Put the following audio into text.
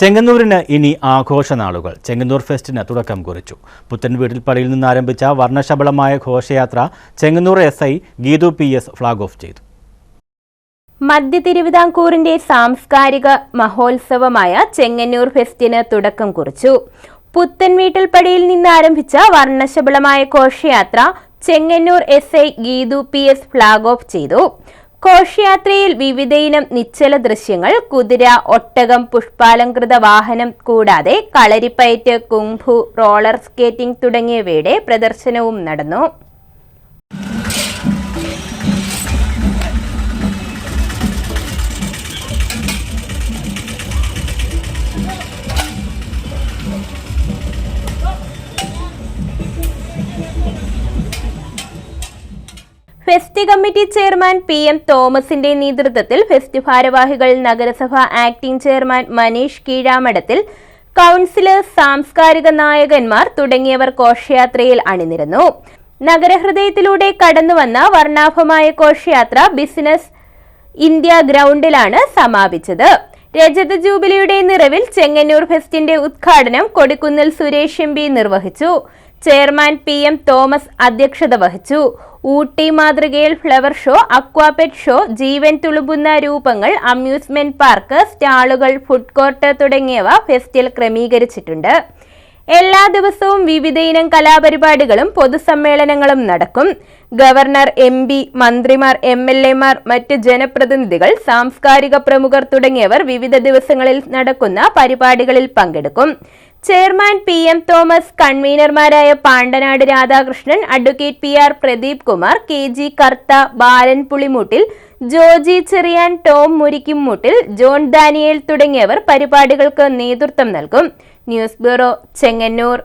ചെങ്ങന്നൂരിന് ഇനി ആഘോഷനാളുകൾ. ചെങ്ങന്നൂർ ഫെസ്റ്റിന് തുടക്കം കുറിച്ചു. പുത്തൻവീട്ടിൽ പടിയിൽ നിന്ന് ആരംഭിച്ച വർണശബളമായ ഘോഷയാത്ര Chengannur S I Geethu P S flag off ചെയ്തു. മധ്യ തിരുവിതാംകൂറിന്റെ സാംസ്കാരിക മഹോത്സവമായ ചെങ്ങന്നൂർ ഫെസ്റ്റിന് തുടക്കം കുറിച്ചു. പുത്തൻവീട്ടിൽ പടിയിൽ നിന്ന് ആരംഭിച്ച വർണശബളമായ ഘോഷയാത്ര Chengannur S I Geethu P S flag off ചെയ്തു. ഘോഷയാത്രയിൽ വിവിധയിനം നിശ്ചല ദൃശ്യങ്ങൾ കുതിര ഒട്ടകം പുഷ്പാലംകൃത വാഹനം കൂടാതെ കളരിപ്പയറ്റ് കുംഭു റോളർ സ്കേറ്റിംഗ് തുടങ്ങിയവയുടെ പ്രദർശനവും നടന്നു. Fest committee chairman P M തോമസിന്റെ നേതൃത്വത്തിൽ ഫെസ്റ്റ് ഭാരവാഹികൾ നഗരസഭ acting chairman Manish Keezhamadathil councillor സാംസ്കാരിക നായകന്മാർ തുടങ്ങിയവർ ഘോഷയാത്രയിൽ അണിനിരന്നു. നഗരഹൃദയത്തിലൂടെ കടന്നുവന്ന വർണാഭമായ ഘോഷയാത്ര ബിസിനസ് ഇന്ത്യ ഗ്രൗണ്ടിലാണ് സമാപിച്ചത്. രജത ജൂബിലിയുടെ നിറവിൽ ചെങ്ങന്നൂർ ഫെസ്റ്റിന്റെ ഉദ്ഘാടനം കൊടിക്കുന്നിൽ സുരേഷ് എം പി നിർവഹിച്ചു. ചെയർമാൻ പി എം തോമസ് അധ്യക്ഷത വഹിച്ചു. ഊട്ടി മാതൃകയിൽ flower show aqua pet show ജീവൻ തുളുമ്പുന്ന രൂപങ്ങൾ അമ്യൂസ്മെന്റ് പാർക്ക് സ്റ്റാളുകൾ ഫുഡ് കോർട്ട് തുടങ്ങിയവ ഫെസ്റ്റിൽ ക്രമീകരിച്ചിട്ടുണ്ട്. എല്ലാ ദിവസവും വിവിധയിനം കലാപരിപാടികളും പൊതുസമ്മേളനങ്ങളും നടക്കും. ഗവർണർ എം പി മന്ത്രിമാർ എം എൽ എമാർ മറ്റ് ജനപ്രതിനിധികൾ സാംസ്കാരിക പ്രമുഖർ തുടങ്ങിയവർ വിവിധ ദിവസങ്ങളിൽ നടക്കുന്ന പരിപാടികളിൽ പങ്കെടുക്കും. Chairman P M Thomas കൺവീനർമാരായ Pandanad Radhakrishnan advocate P R Pradeep Kumar K G Kartha Balan Pulimoottil Joji Cheriyan Tom Murikkummoottil John Daniel തുടങ്ങിയവർ പരിപാടികൾക്ക് നേതൃത്വം നൽകും. News bureau Chengannur.